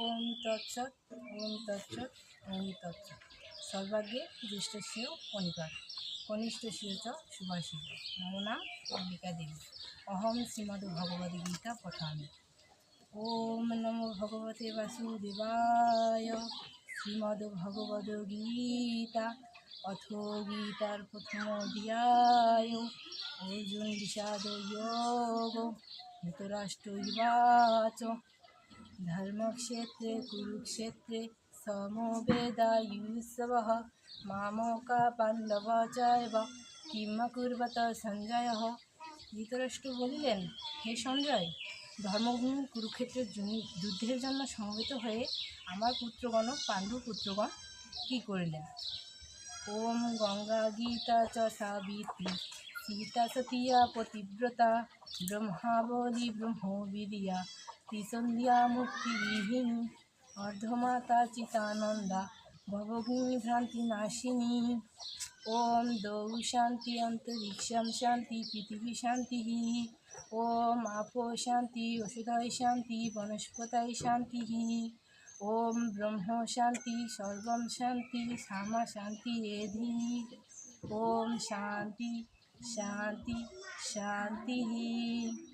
ওম তৎসৎ ওম তৎসৎ ওম তৎসৎ। সর্বাগ্রে জ্যেষ্ঠস্য কণিকার কনিষ্ঠস্য চ সুভাষিত। মম নাম অম্বিকা দেবী। অহম শ্রীমদ্ ভগবদ্ গীতা পঠামি। ওম নমো ভগবতে বাসুদেবায়। শ্রীমদ্ ভগবদ গীতা অথ গীতার প্রথম অধ্যায়। অর্জুন বিষাদ যোগ ধৃতরাষ্ট্রবাচ धर्मक्षेत्रे, कुरुक्षेत्रे समोवेदायुत्सवः মামকা পাণ্ডব চৈব কিম্মা কুর্বত সঞ্জয় ধৃতরাষ্ট্র বলিলেন, হে সঞ্জয় ধর্মভূমি কুরুক্ষেত্রের যুদ্ধের জন্য সমবেত হয়ে আমার পুত্রগণ পাণ্ডু পুত্রগণ কী করিলেন? ওম গঙ্গা গীতা চ সাবিত্রী সীতা সতিয়া পতিব্রতা ব্রহ্মাবলী ব্রহ্মবিদ্যা ত্রিসন্ধ্যা মুক্তিবিহিনী অর্ধমাতা চিতানন্দা ভবগ্নি ভ্রান্তি নাশিনী ওম দৌ শান্তি অন্তরিক্ষম শান্তি পৃথিবী শান্তি ওম আপো শান্তি ওষুধয় শান্তি বনস্পতয় শান্তি ওম ব্রহ্ম শান্তি সর্বম শান্তি শ্যামা শান্তি এধি शान्ति शान्तिः